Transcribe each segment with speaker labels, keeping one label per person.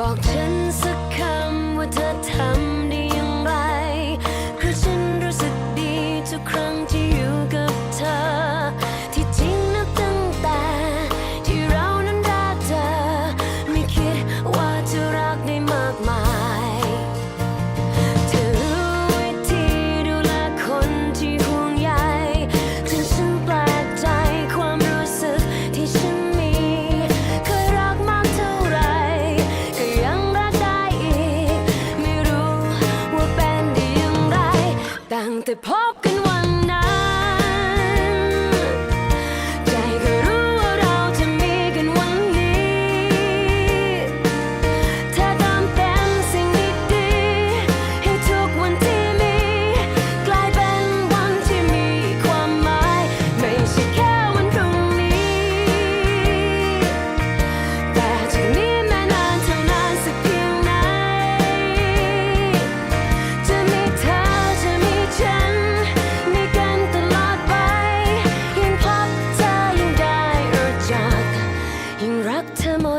Speaker 1: บอกฉันสักคำว่าเธอทำ ตั้ง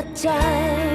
Speaker 1: ดใจ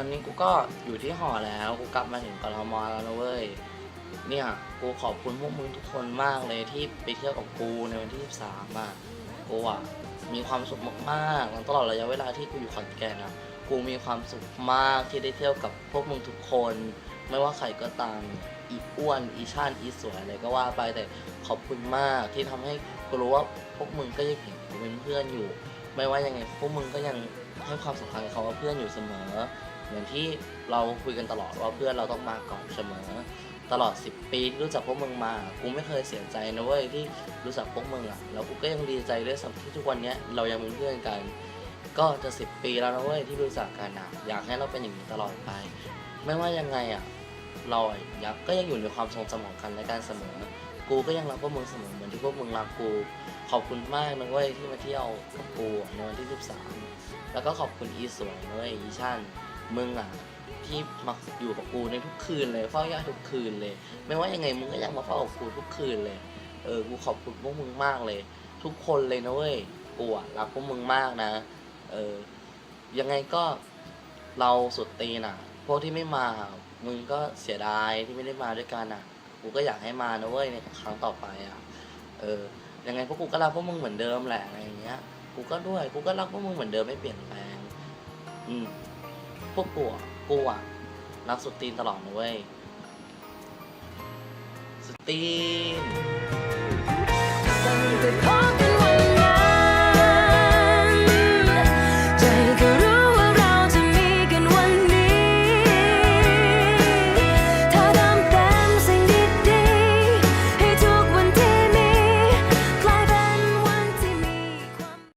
Speaker 1: อนนี้กูก็อยู่ที่หอแล้ว กูกลับมาถึงกรทมแล้
Speaker 2: วนะเว้ย เนี่ย กูขอบคุณพวกมึงทุกคนมากเลยที่ไปเที่ยวกับกูในวันที่13อะ กูอะมีความสุขมากๆตลอดระยะเวลาที่กูอยู่ขอนแก่นอะกูมีความสุขมากที่ได้เที่ยวกับพวกมึงทุกคน ไม่ว่าใครก็ตาม อีอ้วน อีชาติอีสวยอะไรก็ว่าไปแต่ขอบคุณมากที่ทำให้กูรู้ว่าพวกมึงก็ยังเห็นกูเป็นเพื่อนอยู่ ไม่ว่ายังไงพวกมึงก็ยังให้ความสำคัญกับเขาว่าเพื่อนอยู่เสมอ เหมือนที่เราคุยกันตลอดว่าเพื่อนเราต้องมาก่อนเสมอ ตลอด 10 ปีรู้จักพวกมึงมา กูไม่เคยเสียใจนะเว้ยที่รู้จักพวกมึงอะแล้วกูก็ยังดีใจด้วยซ้ำที่ทุกวันเนี้ยเรายังเป็นเพื่อนกัน ก็จะ 10 ปีแล้วนะเว้ยที่รู้จักกันอะอยากให้เราเป็นอย่างนี้ตลอดไป ไม่ว่ายังไงอะเราอยากก็ยังอยู่ในความทรงจำของกันและกันเสมอ กูก็ยังรักพวกมึงเสมอเหมือนที่พวกมึงรักกู ขอบคุณมากนะเว้ยที่มาเที่ยวกับกูในวันที่ 13 แล้วก็ขอบคุณอีสวยนะเว้ยอีชัน มึงอะที่มาอยู่กับกูในทุกคืนเลยเฝ้าย่าทุกคืนเลย ไม่ว่ายังไงมึงก็ยังมาเฝ้ากูทุกคืนเลย เออกูขอบคุณพวกมึงมากเลย ทุกคนเลยนะเว้ยกูอะรักพวกมึงมากนะ เออยังไงก็เราสุดตีนอะ พวกที่ไม่มา มึงก็เสียดายที่ไม่ได้มาด้วยกันอะ กูก็อยากให้มานะเว้ยในครั้งต่อไปอะ เออ ยังไงพวกกูก็รักพวกมึงเหมือนเดิมแหละอะไรอย่างเงี้ย กูก็ด้วย กูก็รักพวกมึงเหมือนเดิมไม่เปลี่ยนแปลง อืม พวกกูกูอะรักสุดตีนตลอดนะเว้ยสุดตี
Speaker 1: น